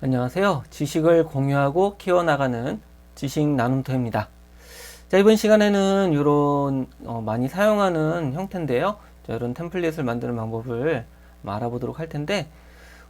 안녕하세요. 지식을 공유하고 키워나가는 지식 나눔터입니다. 자, 이번 시간에는 이런 어, 많이 사용하는 형태인데요. 자, 이런 템플릿을 만드는 방법을 알아보도록 할 텐데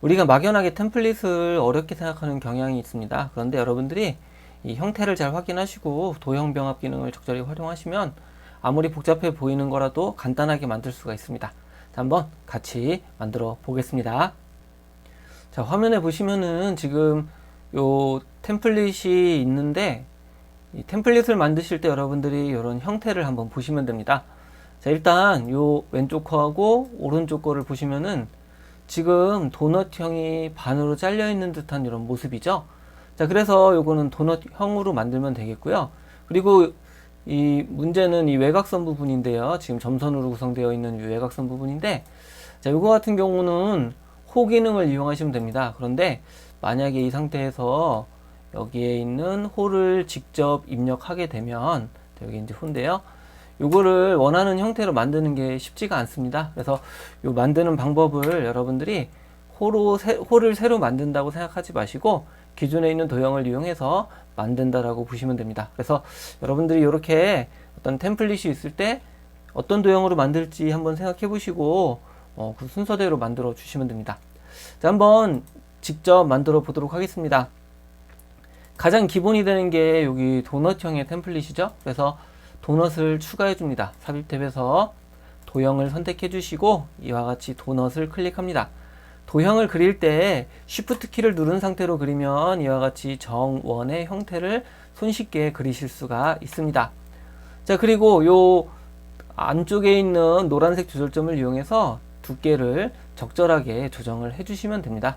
우리가 막연하게 템플릿을 어렵게 생각하는 경향이 있습니다. 그런데 여러분들이 이 형태를 잘 확인하시고 도형 병합 기능을 적절히 활용하시면 아무리 복잡해 보이는 거라도 간단하게 만들 수가 있습니다. 자, 한번 같이 만들어 보겠습니다. 자, 화면에 보시면은 지금 요 템플릿이 있는데 이 템플릿을 만드실 때 여러분들이 이런 형태를 한번 보시면 됩니다. 자, 일단 요 왼쪽 거하고 오른쪽 거를 보시면은 지금 도넛형이 반으로 잘려 있는 듯한 이런 모습이죠. 자, 그래서 요거는 도넛형으로 만들면 되겠고요. 그리고 이 문제는 이 외곽선 부분인데요. 지금 점선으로 구성되어 있는 이 외곽선 부분인데 자, 요거 같은 경우는 호 기능을 이용하시면 됩니다. 그런데 만약에 이 상태에서 여기에 있는 호를 직접 입력하게 되면 여기 이제 호인데요. 요거를 원하는 형태로 만드는 게 쉽지가 않습니다. 그래서 요 만드는 방법을 여러분들이 호로 세, 호를 새로 만든다고 생각하지 마시고 기존에 있는 도형을 이용해서 만든다라고 보시면 됩니다. 그래서 여러분들이 이렇게 어떤 템플릿이 있을 때 어떤 도형으로 만들지 한번 생각해 보시고 어, 그 순서대로 만들어 주시면 됩니다. 자, 한번 직접 만들어 보도록 하겠습니다. 가장 기본이 되는 게 여기 도넛형의 템플릿이죠. 그래서 도넛을 추가해 줍니다. 삽입 탭에서 도형을 선택해 주시고 이와 같이 도넛을 클릭합니다. 도형을 그릴 때 Shift 키를 누른 상태로 그리면 이와 같이 정원의 형태를 손쉽게 그리실 수가 있습니다. 자, 그리고 요 안쪽에 있는 노란색 조절점을 이용해서 두께를 적절하게 조정을 해주시면 됩니다.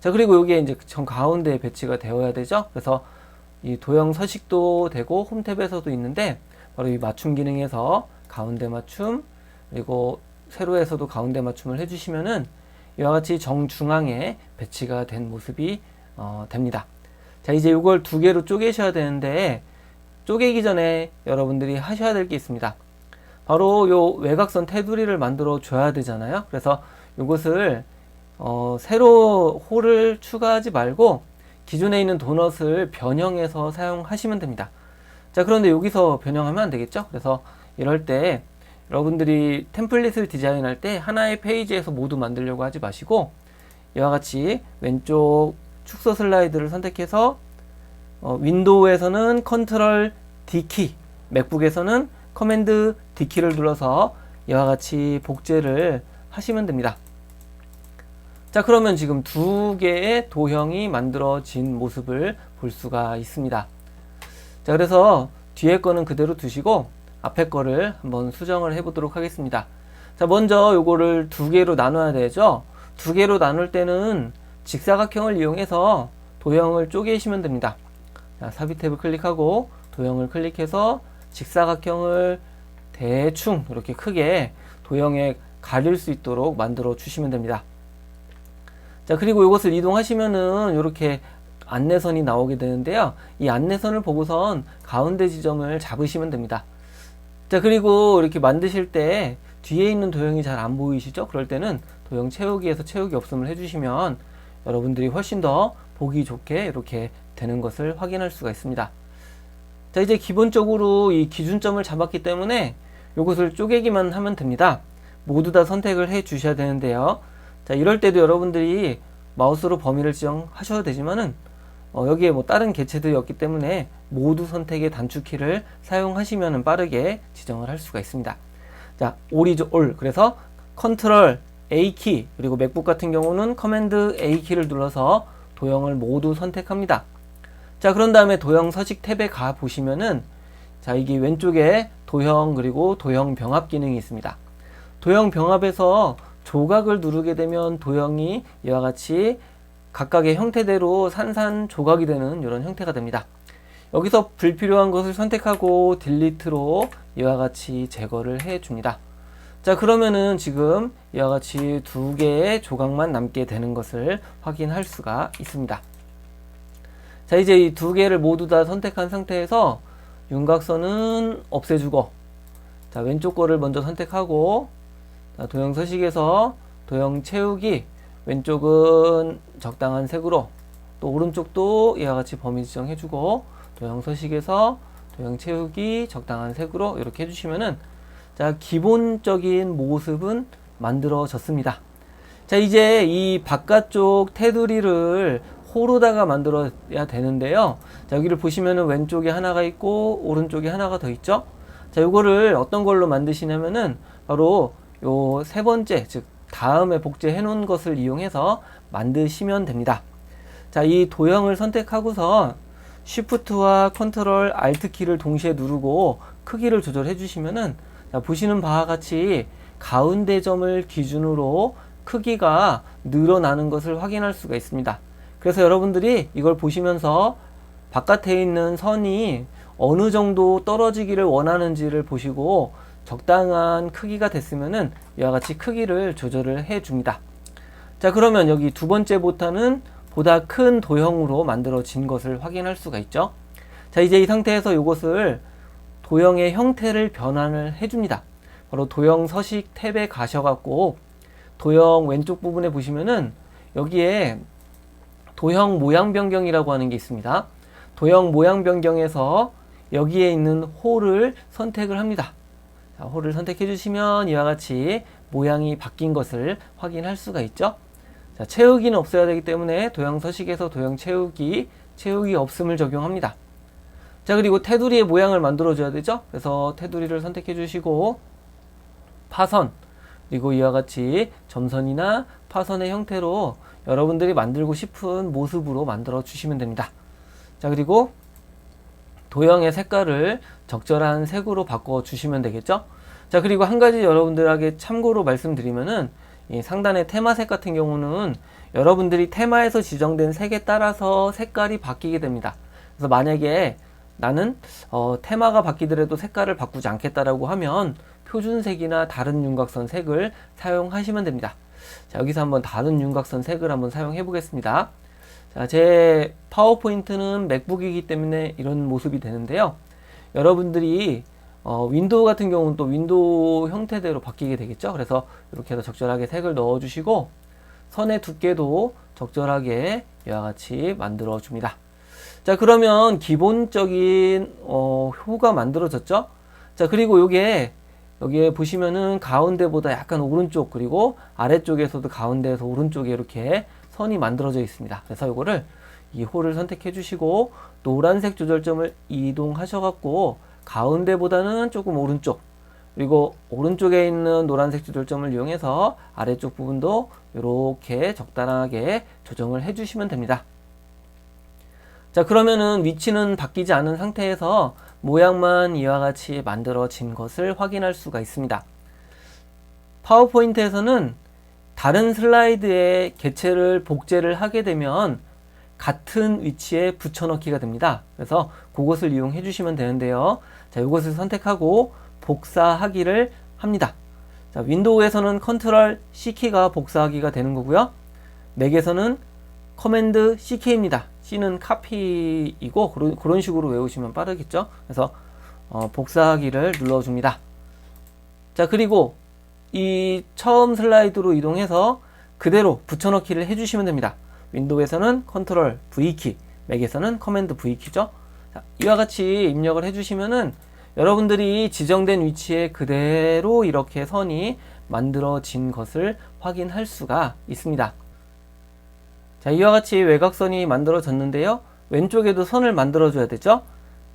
자, 그리고 여기에 이제 정 가운데에 배치가 되어야 되죠. 그래서 이 도형 서식도 되고 홈탭에서도 있는데 바로 이 맞춤 기능에서 가운데 맞춤 그리고 세로에서도 가운데 맞춤을 해주시면은 이와 같이 정중앙에 배치가 된 모습이 어, 됩니다. 자, 이제 이걸 두 개로 쪼개셔야 되는데 쪼개기 전에 여러분들이 하셔야 될 게 있습니다. 바로 요 외곽선 테두리를 만들어 줘야 되잖아요. 그래서 이것을 어, 새로 홀을 추가하지 말고 기존에 있는 도넛을 변형해서 사용하시면 됩니다. 자, 그런데 여기서 변형하면 안 되겠죠? 그래서 이럴 때 여러분들이 템플릿을 디자인할 때 하나의 페이지에서 모두 만들려고 하지 마시고 이와 같이 왼쪽 축소 슬라이드를 선택해서 어, 윈도우에서는 컨트롤 D키, 맥북에서는 커맨드 D키를 눌러서 이와 같이 복제를 하시면 됩니다. 자, 그러면 지금 두 개의 도형이 만들어진 모습을 볼 수가 있습니다. 자, 그래서 뒤에 거는 그대로 두시고 앞에 거를 한번 수정을 해 보도록 하겠습니다. 자, 먼저 요거를 두 개로 나눠야 되죠. 두 개로 나눌 때는 직사각형을 이용해서 도형을 쪼개시면 됩니다. 자, 삽입 탭을 클릭하고 도형을 클릭해서 직사각형을 대충 이렇게 크게 도형에 가릴 수 있도록 만들어 주시면 됩니다. 자, 그리고 이것을 이동하시면은 이렇게 안내선이 나오게 되는데요. 이 안내선을 보고선 가운데 지점을 잡으시면 됩니다. 자, 그리고 이렇게 만드실 때 뒤에 있는 도형이 잘 안 보이시죠? 그럴 때는 도형 채우기에서 채우기 없음을 해주시면 여러분들이 훨씬 더 보기 좋게 이렇게 되는 것을 확인할 수가 있습니다. 자, 이제 기본적으로 이 기준점을 잡았기 때문에 이것을 쪼개기만 하면 됩니다. 모두 다 선택을 해 주셔야 되는데요. 자, 이럴 때도 여러분들이 마우스로 범위를 지정하셔도 되지만은 어, 여기에 뭐 다른 개체들이 없기 때문에 모두 선택의 단축키를 사용하시면 빠르게 지정을 할 수가 있습니다. 자, 올이죠, 올. 그래서 컨트롤 A 키, 그리고 맥북 같은 경우는 커맨드 A 키를 눌러서 도형을 모두 선택합니다. 자, 그런 다음에 도형 서식 탭에 가 보시면은 자, 이게 왼쪽에 도형 그리고 도형 병합 기능이 있습니다. 도형 병합에서 조각을 누르게 되면 도형이 이와 같이 각각의 형태대로 산산 조각이 되는 이런 형태가 됩니다. 여기서 불필요한 것을 선택하고 딜리트로 이와 같이 제거를 해 줍니다. 자 그러면은 지금 이와 같이 두 개의 조각만 남게 되는 것을 확인할 수가 있습니다. 자 이제 이 두 개를 모두 다 선택한 상태에서 윤곽선은 없애주고 자 왼쪽 거를 먼저 선택하고 자, 도형 서식에서 도형 채우기 왼쪽은 적당한 색으로 또 오른쪽도 이와 같이 범위 지정해주고 도형 서식에서 도형 채우기 적당한 색으로 이렇게 해주시면은 자 기본적인 모습은 만들어졌습니다. 자 이제 이 바깥쪽 테두리를 호로다가 만들어야 되는데요. 자 여기를 보시면은 왼쪽에 하나가 있고 오른쪽에 하나가 더 있죠. 자 요거를 어떤 걸로 만드시냐면은 바로 요 세 번째 즉 다음에 복제해 놓은 것을 이용해서 만드시면 됩니다. 자, 이 도형을 선택하고서 Shift와 Ctrl, Alt 키를 동시에 누르고 크기를 조절해 주시면은 자, 보시는 바와 같이 가운데 점을 기준으로 크기가 늘어나는 것을 확인할 수가 있습니다. 그래서 여러분들이 이걸 보시면서 바깥에 있는 선이 어느 정도 떨어지기를 원하는지를 보시고 적당한 크기가 됐으면은 이와 같이 크기를 조절을 해 줍니다. 자, 그러면 여기 두 번째 보타는 보다 큰 도형으로 만들어진 것을 확인할 수가 있죠. 자, 이제 이 상태에서 이것을 도형의 형태를 변환을 해 줍니다. 바로 도형 서식 탭에 가셔갖고 도형 왼쪽 부분에 보시면은 여기에 도형 모양 변경이라고 하는 게 있습니다. 도형 모양 변경에서 여기에 있는 홀을 선택을 합니다. 자, 홀을 선택해 주시면 이와 같이 모양이 바뀐 것을 확인할 수가 있죠. 자, 채우기는 없어야 되기 때문에 도형 서식에서 도형 채우기, 채우기 없음을 적용합니다. 자, 그리고 테두리의 모양을 만들어 줘야 되죠. 그래서 테두리를 선택해 주시고 파선, 그리고 이와 같이 점선이나 파선의 형태로 여러분들이 만들고 싶은 모습으로 만들어 주시면 됩니다. 자, 그리고 도형의 색깔을 적절한 색으로 바꿔 주시면 되겠죠. 자, 그리고 한 가지 여러분들에게 참고로 말씀드리면은 이 상단의 테마색 같은 경우는 여러분들이 테마에서 지정된 색에 따라서 색깔이 바뀌게 됩니다. 그래서 만약에 나는 어, 테마가 바뀌더라도 색깔을 바꾸지 않겠다라고 하면 표준색이나 다른 윤곽선 색을 사용하시면 됩니다. 자, 여기서 한번 다른 윤곽선 색을 한번 사용해 보겠습니다. 자, 제 파워포인트는 맥북이기 때문에 이런 모습이 되는데요. 여러분들이 어, 윈도우 같은 경우는 또 윈도우 형태대로 바뀌게 되겠죠. 그래서 이렇게 해서 적절하게 색을 넣어주시고 선의 두께도 적절하게 이와 같이 만들어 줍니다. 자 그러면 기본적인 어, 효가 만들어졌죠. 자 그리고 요게 여기에 보시면은 가운데보다 약간 오른쪽 그리고 아래쪽에서도 가운데에서 오른쪽에 이렇게 선이 만들어져 있습니다. 그래서 이거를 이 홀을 선택해 주시고 노란색 조절점을 이동하셔 갖고 가운데보다는 조금 오른쪽 그리고 오른쪽에 있는 노란색 조절점을 이용해서 아래쪽 부분도 이렇게 적당하게 조정을 해 주시면 됩니다. 자 그러면은 위치는 바뀌지 않은 상태에서 모양만 이와 같이 만들어진 것을 확인할 수가 있습니다. 파워포인트에서는 다른 슬라이드에 개체를 복제를 하게 되면 같은 위치에 붙여넣기가 됩니다. 그래서 그것을 이용해 주시면 되는데요. 자, 이것을 선택하고 복사하기를 합니다. 자, 윈도우에서는 컨트롤 C키가 복사하기가 되는 거고요. 맥에서는 커맨드 CK입니다. C는 카피이고 그런, 그런 식으로 외우시면 빠르겠죠. 그래서 어, 복사하기를 눌러줍니다. 자 그리고 이 처음 슬라이드로 이동해서 그대로 붙여넣기를 해주시면 됩니다. 윈도우에서는 컨트롤 V키, 맥에서는 커맨드 V키죠. 자, 이와 같이 입력을 해주시면은 여러분들이 지정된 위치에 그대로 이렇게 선이 만들어진 것을 확인할 수가 있습니다. 자, 이와 같이 외곽선이 만들어졌는데요. 왼쪽에도 선을 만들어 줘야 되죠.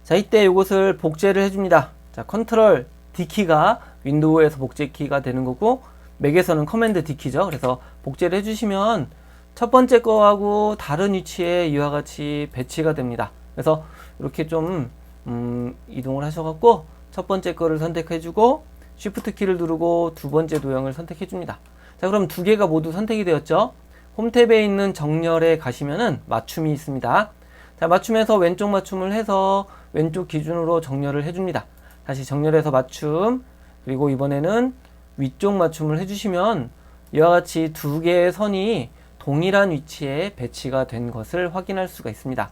자, 이때 이것을 복제를 해줍니다. 자, 컨트롤 D키가 윈도우에서 복제 키가 되는 거고, 맥에서는 커맨드 D키죠. 그래서 복제를 해주시면 첫 번째 거하고 다른 위치에 이와 같이 배치가 됩니다. 그래서 이렇게 좀 음, 이동을 하셔갖고 첫 번째 거를 선택해주고 Shift 키를 누르고 두 번째 도형을 선택해줍니다. 자, 그럼 두 개가 모두 선택이 되었죠. 홈탭에 있는 정렬에 가시면은 맞춤이 있습니다. 자, 맞춤에서 왼쪽 맞춤을 해서 왼쪽 기준으로 정렬을 해줍니다. 다시 정렬해서 맞춤, 그리고 이번에는 위쪽 맞춤을 해주시면 이와 같이 두 개의 선이 동일한 위치에 배치가 된 것을 확인할 수가 있습니다.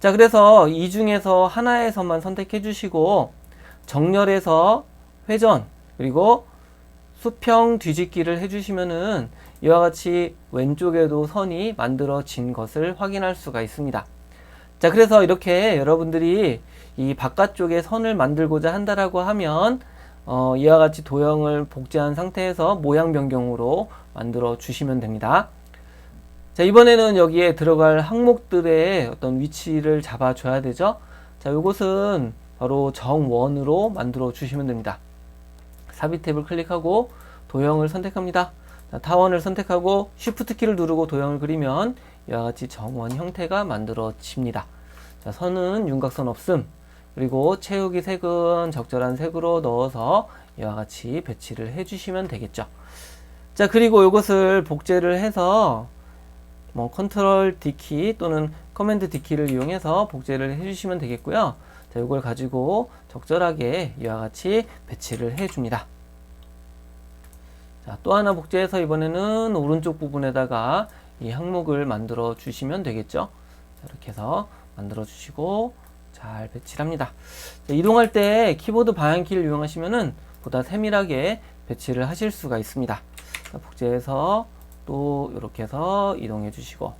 자, 그래서 이 중에서 하나의 선만 선택해 주시고 정렬해서 회전, 그리고 수평 뒤집기를 해주시면은 이와 같이 왼쪽에도 선이 만들어진 것을 확인할 수가 있습니다. 자, 그래서 이렇게 여러분들이 이 바깥쪽에 선을 만들고자 한다라고 하면 어, 이와 같이 도형을 복제한 상태에서 모양 변경으로 만들어 주시면 됩니다. 자, 이번에는 여기에 들어갈 항목들의 어떤 위치를 잡아 줘야 되죠. 자, 이것은 바로 정원으로 만들어 주시면 됩니다. 삽입 탭을 클릭하고 도형을 선택합니다. 자, 타원을 선택하고 Shift 키를 누르고 도형을 그리면 이와 같이 정원 형태가 만들어집니다. 자, 선은 윤곽선 없음. 그리고 채우기 색은 적절한 색으로 넣어서 이와 같이 배치를 해주시면 되겠죠. 자, 그리고 이것을 복제를 해서 뭐 컨트롤 D키 또는 커맨드 D키를 이용해서 복제를 해주시면 되겠고요. 자, 이걸 가지고 적절하게 이와 같이 배치를 해줍니다. 자, 또 하나 복제해서 이번에는 오른쪽 부분에다가 이 항목을 만들어 주시면 되겠죠. 자, 이렇게 해서 만들어 주시고 잘 배치를 합니다. 자, 이동할 때 키보드 방향키를 이용하시면은 보다 세밀하게 배치를 하실 수가 있습니다. 자, 복제해서 또 이렇게 해서 이동해 주시고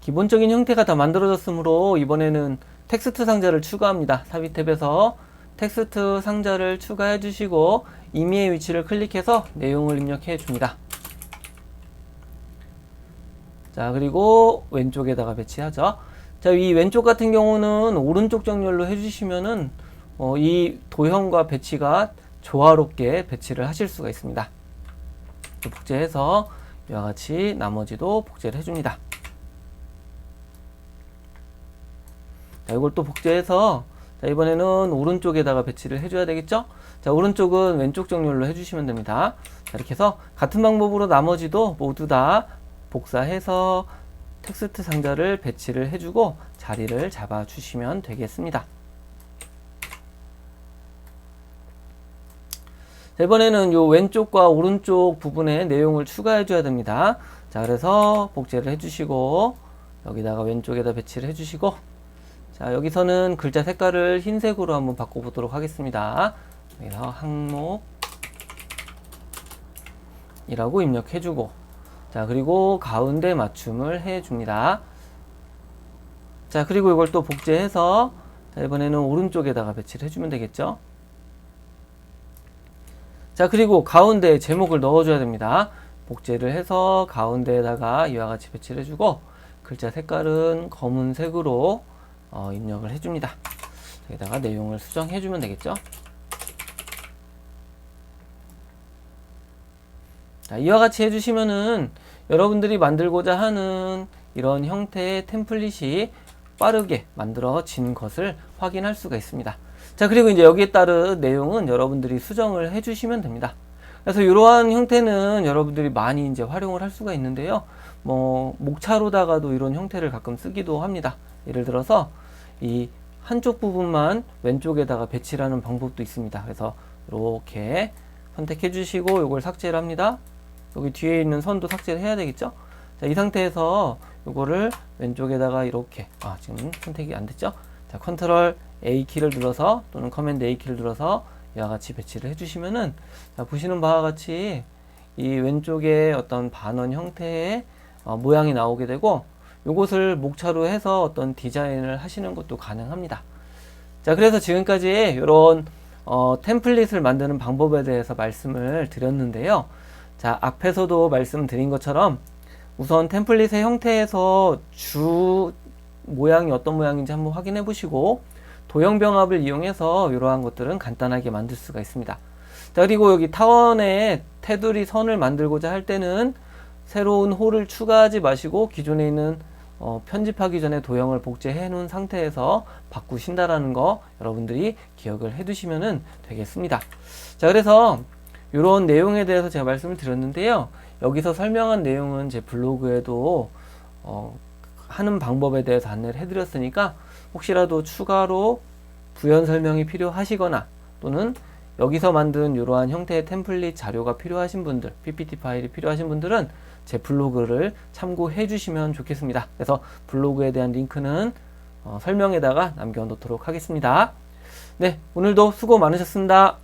기본적인 형태가 다 만들어졌으므로 이번에는 텍스트 상자를 추가합니다. 삽입 탭에서 텍스트 상자를 추가해 주시고 임의의 위치를 클릭해서 내용을 입력해 줍니다. 자, 그리고 왼쪽에다가 배치하죠. 자, 이 왼쪽 같은 경우는 오른쪽 정렬로 해주시면은 어, 이 도형과 배치가 조화롭게 배치를 하실 수가 있습니다. 복제해서 이와 같이 나머지도 복제를 해줍니다. 자, 이걸 또 복제해서 자, 이번에는 오른쪽에다가 배치를 해줘야 되겠죠? 자, 오른쪽은 왼쪽 정렬로 해주시면 됩니다. 자, 이렇게 해서 같은 방법으로 나머지도 모두 다 복사해서 텍스트 상자를 배치를 해주고 자리를 잡아 주시면 되겠습니다. 자, 이번에는 요 왼쪽과 오른쪽 부분에 내용을 추가해 줘야 됩니다. 자, 그래서 복제를 해주시고 여기다가 왼쪽에다 배치를 해주시고 자, 여기서는 글자 색깔을 흰색으로 한번 바꿔보도록 하겠습니다. 여기서 항목 이라고 입력해주고 자, 그리고 가운데 맞춤을 해줍니다. 자, 그리고 이걸 또 복제해서 자, 이번에는 오른쪽에다가 배치를 해주면 되겠죠. 자, 그리고 가운데 제목을 넣어줘야 됩니다. 복제를 해서 가운데에다가 이와 같이 배치를 해주고 글자 색깔은 검은색으로 어, 입력을 해줍니다. 여기다가 내용을 수정해주면 되겠죠. 자, 이와 같이 해주시면은 여러분들이 만들고자 하는 이런 형태의 템플릿이 빠르게 만들어진 것을 확인할 수가 있습니다. 자, 그리고 이제 여기에 따른 내용은 여러분들이 수정을 해주시면 됩니다. 그래서 이러한 형태는 여러분들이 많이 이제 활용을 할 수가 있는데요. 뭐, 목차로다가도 이런 형태를 가끔 쓰기도 합니다. 예를 들어서 이 한쪽 부분만 왼쪽에다가 배치를 하는 방법도 있습니다. 그래서 이렇게 선택해 주시고 이걸 삭제를 합니다. 여기 뒤에 있는 선도 삭제를 해야 되겠죠? 자, 이 상태에서 이거를 왼쪽에다가 이렇게 아, 지금 선택이 안 됐죠? 자, 컨트롤 A 키를 눌러서 또는 커맨드 A 키를 눌러서 이와 같이 배치를 해주시면은 자, 보시는 바와 같이 이 왼쪽에 어떤 반원 형태의 어, 모양이 나오게 되고 이것을 목차로 해서 어떤 디자인을 하시는 것도 가능합니다. 자, 그래서 지금까지 이런 어, 템플릿을 만드는 방법에 대해서 말씀을 드렸는데요. 자, 앞에서도 말씀드린 것처럼 우선 템플릿의 형태에서 주 모양이 어떤 모양인지 한번 확인해 보시고 도형병합을 이용해서 이러한 것들은 간단하게 만들 수가 있습니다. 자, 그리고 여기 타원에 테두리 선을 만들고자 할 때는 새로운 홀을 추가하지 마시고 기존에 있는 어, 편집하기 전에 도형을 복제해 놓은 상태에서 바꾸신다라는 거 여러분들이 기억을 해 두시면 되겠습니다. 자, 그래서 이런 내용에 대해서 제가 말씀을 드렸는데요. 여기서 설명한 내용은 제 블로그에도 어, 하는 방법에 대해서 안내를 해드렸으니까 혹시라도 추가로 부연 설명이 필요하시거나 또는 여기서 만든 이러한 형태의 템플릿 자료가 필요하신 분들, PPT 파일이 필요하신 분들은 제 블로그를 참고해 주시면 좋겠습니다. 그래서 블로그에 대한 링크는 어, 설명에다가 남겨 놓도록 하겠습니다. 네, 오늘도 수고 많으셨습니다.